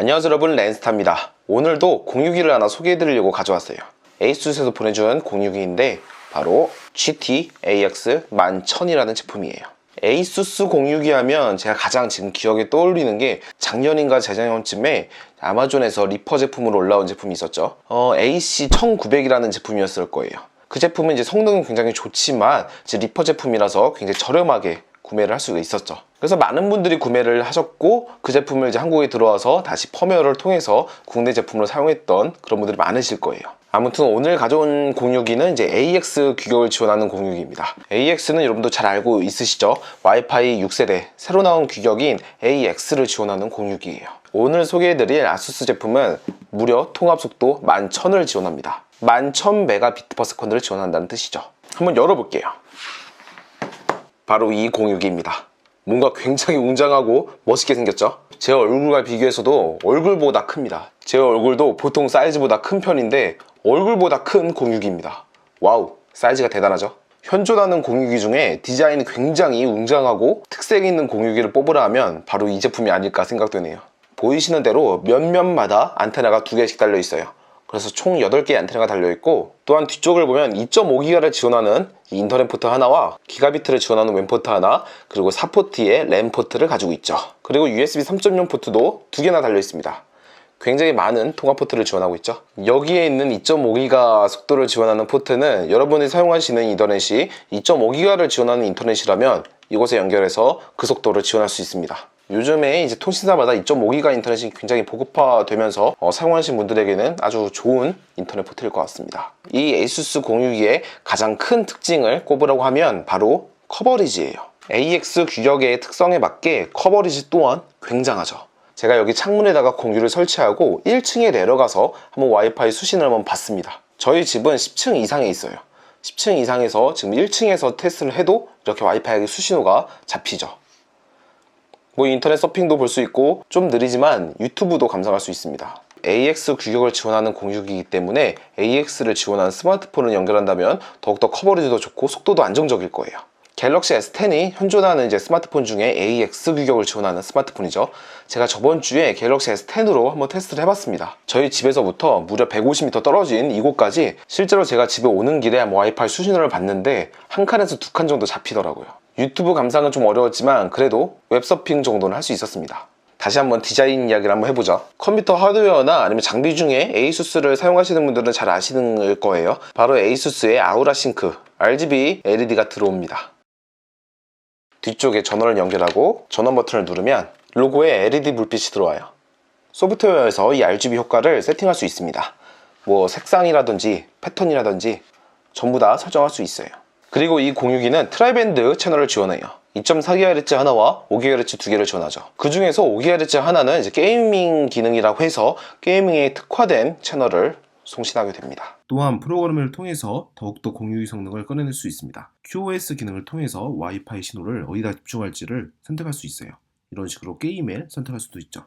안녕하세요 여러분. 랜스타입니다. 오늘도 공유기를 하나 소개해드리려고 가져왔어요. 에이수스에서 보내준 공유기인데 바로 GT AX 11000이라는 제품이에요. 에이수스 공유기 하면 제가 가장 지금 기억에 떠올리는 게 작년인가 재작년쯤에 아마존에서 리퍼 제품으로 올라온 제품이 있었죠. 어, AC 1900이라는 제품이었을 거예요. 그 제품은 이제 성능은 굉장히 좋지만 이제 리퍼 제품이라서 굉장히 저렴하게 구매를 할 수가 있었죠. 그래서 많은 분들이 구매를 하셨고 그 제품을 이제 한국에 들어와서 다시 펌웨어를 통해서 국내 제품으로 사용했던 그런 분들이 많으실 거예요. 아무튼 오늘 가져온 공유기는 이제 AX 규격을 지원하는 공유기입니다. AX는 여러분도 잘 알고 있으시죠? 와이파이 6세대 새로 나온 규격인 AX를 지원하는 공유기예요. 오늘 소개해드릴 아수스 제품은 무려 통합 속도 11,000을 지원합니다. 11,000mbps/s를 지원한다는 뜻이죠. 한번 열어볼게요. 바로 이 공유기입니다. 뭔가 굉장히 웅장하고 멋있게 생겼죠? 제 얼굴과 비교해서도 얼굴보다 큽니다. 제 얼굴도 보통 사이즈보다 큰 편인데 얼굴보다 큰 공유기입니다. 와우, 사이즈가 대단하죠? 현존하는 공유기 중에 디자인이 굉장히 웅장하고 특색 있는 공유기를 뽑으라 하면 바로 이 제품이 아닐까 생각되네요. 보이시는 대로 몇몇마다 안테나가 두 개씩 달려 있어요. 그래서 총 8개의 안테나가 달려있고 또한 뒤쪽을 보면 2.5기가를 지원하는 이 인터넷 포트 하나와 기가비트를 지원하는 왼 포트 하나 그리고 4포트의 램 포트를 가지고 있죠. 그리고 USB 3.0 포트도 두 개나 달려있습니다. 굉장히 많은 통합 포트를 지원하고 있죠. 여기에 있는 2.5기가 속도를 지원하는 포트는 여러분이 사용하시는 인터넷이 2.5기가를 지원하는 인터넷이라면 이곳에 연결해서 그 속도를 지원할 수 있습니다 요즘에 이제 통신사마다 2.5기가 인터넷이 굉장히 보급화되면서 어, 사용하시는 분들에게는 아주 좋은 인터넷 포트일 것 같습니다. 이 ASUS 공유기의 가장 큰 특징을 꼽으라고 하면 바로 커버리지예요. AX 규격의 특성에 맞게 커버리지 또한 굉장하죠. 제가 여기 창문에다가 공유를 설치하고 1층에 내려가서 한번 와이파이 수신을 한번 봤습니다. 저희 집은 10층 이상에 있어요. 10층 이상에서 지금 1층에서 테스트를 해도 이렇게 와이파이 수신호가 잡히죠. 뭐 인터넷 서핑도 볼 수 있고 좀 느리지만 유튜브도 감상할 수 있습니다. AX 규격을 지원하는 공유기이기 때문에 AX를 지원하는 스마트폰을 연결한다면 더욱더 커버리지도 좋고 속도도 안정적일 거예요. 갤럭시 S10이 현존하는 이제 스마트폰 중에 AX 규격을 지원하는 스마트폰이죠. 제가 저번 주에 갤럭시 S10으로 한번 테스트를 해봤습니다. 저희 집에서부터 무려 150m 떨어진 이곳까지 실제로 제가 집에 오는 길에 와이파이 수신호를 봤는데 한 칸에서 두 칸 정도 잡히더라고요. 유튜브 감상은 좀 어려웠지만 그래도 웹서핑 정도는 할 수 있었습니다. 다시 한번 디자인 이야기를 한번 해보죠. 컴퓨터 하드웨어나 아니면 장비 중에 ASUS를 사용하시는 분들은 잘 아시는 거예요. 바로 ASUS의 아우라 싱크 RGB LED가 들어옵니다. 뒤쪽에 전원을 연결하고 전원 버튼을 누르면 로고에 LED 불빛이 들어와요. 소프트웨어에서 이 RGB 효과를 세팅할 수 있습니다. 뭐 색상이라든지 패턴이라든지 전부 다 설정할 수 있어요. 그리고 이 공유기는 트라이밴드 채널을 지원해요. 2.4GHz 하나와 5GHz 두 개를 지원하죠. 그 중에서 5GHz 하나는 이제 게이밍 기능이라고 해서 게이밍에 특화된 채널을 송신하게 됩니다. 또한 프로그램을 통해서 더욱더 공유기 성능을 꺼내낼 수 있습니다. QoS 기능을 통해서 와이파이 신호를 어디다 집중할지를 선택할 수 있어요. 이런 식으로 게임을 선택할 수도 있죠.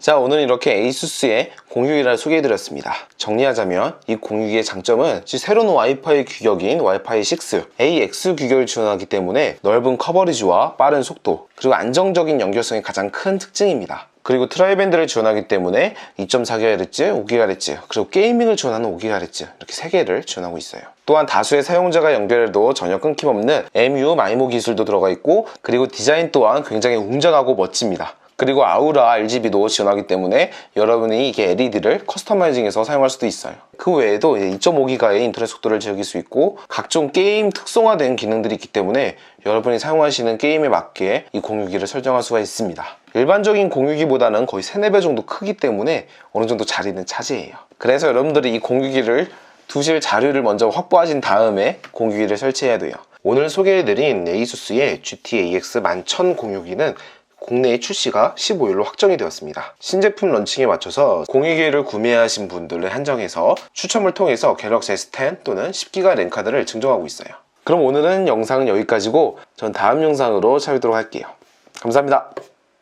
자 오늘 이렇게 ASUS의 공유기를 소개해드렸습니다. 정리하자면 이 공유기의 장점은 새로운 와이파이 규격인 와이파이 6 AX 규격을 지원하기 때문에 넓은 커버리지와 빠른 속도 그리고 안정적인 연결성이 가장 큰 특징입니다. 그리고 트라이밴드를 지원하기 때문에 2.4GHz, 5GHz 그리고 게이밍을 지원하는 5GHz 이렇게 3개를 지원하고 있어요. 또한 다수의 사용자가 연결해도 전혀 끊김없는 MU 마이모 기술도 들어가 있고 그리고 디자인 또한 굉장히 웅장하고 멋집니다 그리고 아우라 RGB도 지원하기 때문에 여러분이 이게 LED를 커스터마이징해서 사용할 수도 있어요. 그 외에도 2.5기가의 인터넷 속도를 즐길 수 있고 각종 게임 특성화된 기능들이 있기 때문에 여러분이 사용하시는 게임에 맞게 이 공유기를 설정할 수가 있습니다. 일반적인 공유기보다는 거의 3, 4배 정도 크기 때문에 어느 정도 자리는 차지해요. 그래서 여러분들이 이 공유기를 두실 자료를 먼저 확보하신 다음에 공유기를 설치해야 돼요. 오늘 소개해드린 에이수스의 GT-AX 11000 공유기는 국내에 출시가 15일로 확정이 되었습니다. 신제품 런칭에 맞춰서 공유기를 구매하신 분들을 한정해서 추첨을 통해서 갤럭시 S10 또는 10기가 랜카드를 증정하고 있어요. 그럼 오늘은 영상은 여기까지고 전 다음 영상으로 찾아뵙도록 할게요. 감사합니다.